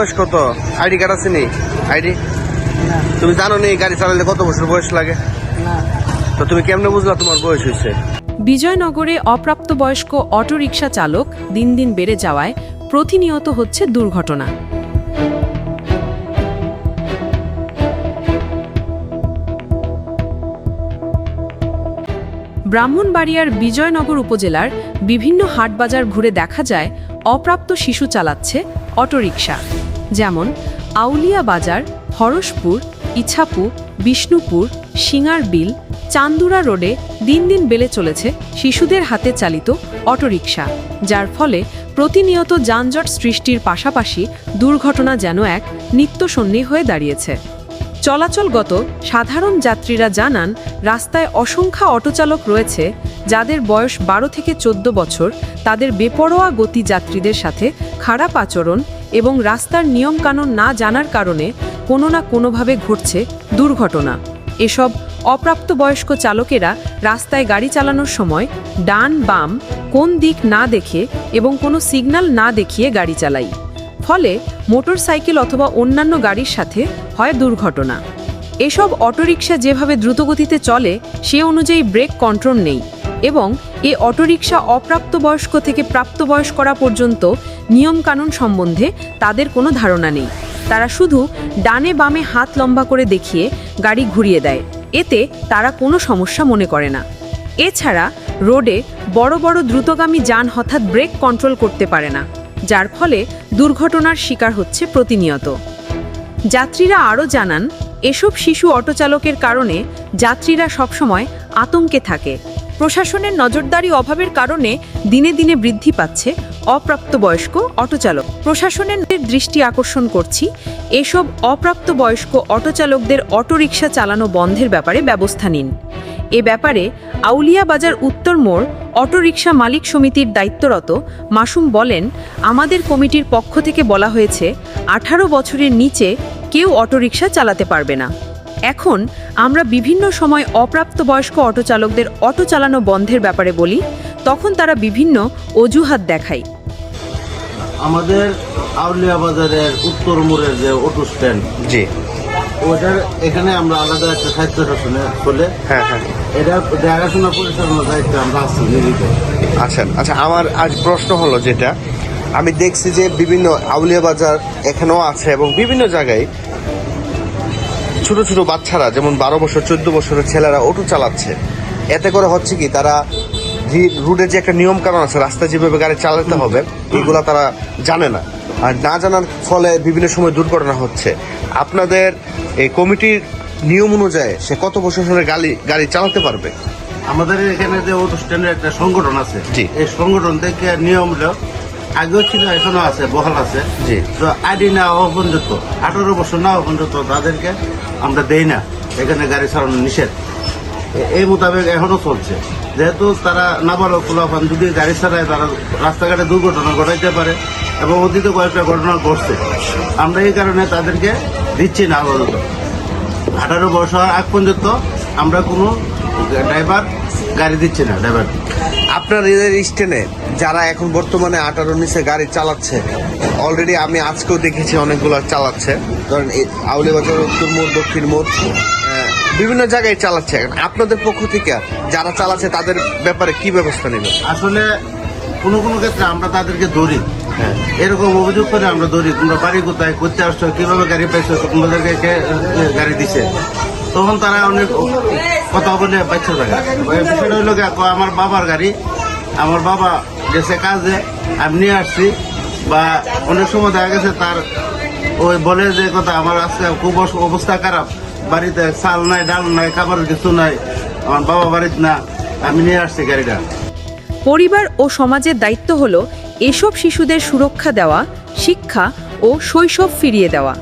বয়স কত? ID card আছে নি? আইডি? তুমি জানো নি গাড়ি চালালে কত বছর বয়স লাগে? তো তুমি কেমনে বুঝলা তোমার বয়স হয়েছে? বিজয়নগরে অপ্রাপ্তবয়স্ক অটোরিকশা চালক দিন দিন বেড়ে যাওয়ায় প্রতিনিয়ত হচ্ছে দুর্ঘটনা। ব্রাহ্মণবাড়িয়ার বিজয়নগর উপজেলার বিভিন্ন হাটবাজার ঘুরে দেখা যায় অপ্রাপ্ত শিশু চালাচ্ছে অটোরিকশা। যেমন আউলিয়া বাজার, হরসপুর, ইছাপু, বিষ্ণুপুর সিঙ্গার বিল চান্দুরা রোডে দিন দিন বেড়ে চলেছে শিশুদের হাতে চালিত অটোরিকশা, যার ফলে প্রতিনিয়ত যানজট সৃষ্টির পাশাপাশি দুর্ঘটনা যেন এক নিত্যসন্নি হয়ে দাঁড়িয়েছে। চলাচলগত সাধারণ যাত্রীরা জানান, রাস্তায় অসংখ্য অটোচালক রয়েছে যাদের বয়স বারো থেকে চোদ্দ বছর, তাদের বেপরোয়া গতি যাত্রীদের সাথে খারাপ আচরণ এবং রাস্তার নিয়মকানুন না জানার কারণে কোনো না কোনোভাবে ঘটছে দুর্ঘটনা। এসব অপ্রাপ্তবয়স্ক চালকেরা রাস্তায় গাড়ি চালানোর সময় ডান বাম কোন দিক না দেখে এবং কোনো সিগন্যাল না দেখিয়ে গাড়ি চালায় ফলে মোটরসাইকেল অথবা অন্যান্য গাড়ির সাথে হয় দুর্ঘটনা। এসব অটোরিকশা যেভাবে দ্রুতগতিতে চলে, সে অনুযায়ী ব্রেক কন্ট্রোল নেই এবং এ অটোরিকশা অপ্রাপ্তবয়স্ক থেকে প্রাপ্তবয়স্ক করা পর্যন্ত নিয়মকানুন সম্বন্ধে তাদের কোনো ধারণা নেই। তারা শুধু ডানে বামে হাত লম্বা করে দেখিয়ে গাড়ি ঘুরিয়ে দেয়। এতে তারা কোনো সমস্যা মনে করে না। এছাড়া রোডে বড় বড় দ্রুতগামী যান হঠাৎ ব্রেক কন্ট্রোল করতে পারে না, যার ফলে দুর্ঘটনার শিকার হচ্ছে প্রতিনিয়ত। যাত্রীরা আরও জানান, এসব শিশু অটোচালকের কারণে যাত্রীরা সবসময় আতঙ্কে থাকে। প্রশাসনের নজরদারি অভাবের কারণে দিনে দিনে বৃদ্ধি পাচ্ছে অপ্রাপ্তবয়স্ক অটোচালক। প্রশাসনের দৃষ্টি আকর্ষণ করছি, এসব অপ্রাপ্তবয়স্ক অটোচালকদের অটোরিকশা চালানো বন্ধের ব্যাপারে ব্যবস্থা নিন। এ ব্যাপারে আউলিয়া বাজার উত্তর মোড় অটোরিকশা মালিক সমিতির দায়িত্বরত মাসুম বলেন, আমাদের কমিটির পক্ষ থেকে বলা হয়েছে, আঠারো বছরের নিচে কেউ অটোরিকশা চালাতে পারবে না। এখন আমরা বিভিন্ন সময় অপ্রাপ্তবয়স্ক অটো চালকদের অটো চালানো বন্ধের ব্যাপারে বলি তখন তারা বিভিন্ন অজুহাত দেখায়। আমাদের আউলিয়া বাজারের উত্তর মোড়ের যে অটো স্ট্যান্ড জি। ওটার এখানে আমরা আলাদা একটা সাহিত্য শাসনে চলে হ্যাঁ হ্যাঁ। এটা দেখাশোনা পরিচালনার দায়িত্ব আমরা আছি নিয়োজিত। আচ্ছা আচ্ছা আমার আজ প্রশ্ন হলো যেটা আমি দেখছি যে বিভিন্ন আউলিয়া বাজার এখানেও আছে এবং বিভিন্ন জায়গায় ছোট ছোট বাচ্চারা যেমন বারো বছর চোদ্দ বছরের ছেলেরা অটো চালাচ্ছে। এতে করে হচ্ছে কি তারা রি- রুটে যে একটা নিয়ম কারণ আছে রাস্তায় যেভাবে গাড়ি চালাতে হবে এগুলা তারা জানে না। আর না জানার ফলে বিভিন্ন সময় দুর্ঘটনা হচ্ছে। আপনাদের এই কমিটির নিয়ম অনুযায়ী সে কত বছর ধরে গাড়ি গাড়ি চালাতে পারবে? আমাদের এখানে যে অটো স্ট্যান্ডের একটা সংগঠন আছে জি। এই সংগঠন থেকে নিয়ম আগেও ছিল এখনও আছে বহাল আছে। জি। তো আইডি না হওয়া পর্যন্ত আঠারো বছর না হওয়া পর্যন্ত তাদেরকে আমরা দেই না। এখানে গাড়ি চালানো নিষেধ। এই মোতাবেক এখনও চলছে। যেহেতু তারা নাবালক ফুলাফান যদি গাড়ি চালায়, তারা রাস্তাঘাটে দুর্ঘটনা ঘটাইতে পারে এবং অতীত কয়েকটা ঘটনা ঘটছে। আমরা এই কারণে তাদেরকে দিচ্ছি না আপাতত। আঠারো বছর আগ পর্যন্ত আমরা কোনো ড্রাইভার গাড়ি দিচ্ছে না ড্রাইভার। আপনার এদের স্ট্যান্ডে যারা এখন বর্তমানে আঠারো নিচে গাড়ি চালাচ্ছে অলরেডি আমি আজকেও দেখেছি অনেকগুলো চালাচ্ছে। ধরেন আউলিবাজার উত্তর মোড় দক্ষিণ মোড় বিভিন্ন জায়গায় চালাচ্ছে। এখন আপনাদের পক্ষ থেকে যারা চালাচ্ছে তাদের ব্যাপারে কি ব্যবস্থা নেবেন? আসলে কোনো কোনো ক্ষেত্রে আমরা তাদেরকে ধরি। হ্যাঁ। এরকম অভিযোগ করে আমরা ধরি তোমরা বাড়ি কোথায় করতে আসছো কীভাবে গাড়ি পাইছো তোমাদেরকে গাড়ি দিছে? তখন তারা অনেক কথা বলে বাচ্চা ওই বিষয়টা হইল আমার বাবার গাড়ি, আমার বাবা গেছে কাজে, আমি নিয়ে আসছি, বা অনেক সময় দেখা গেছে তার ওই বলে যে কথা, আমার আজকে খুব অবস্থা খারাপ, বাড়িতে চাল নাই, ডাল নাই খাবার কিছু নাই, আমার বাবা বাড়িতে না, আমি নিয়ে আসছি গাড়িটা। পরিবার ও সমাজের দায়িত্ব হল এসব শিশুদের সুরক্ষা দেওয়া, শিক্ষা ও শৈশব ফিরিয়ে দেওয়া।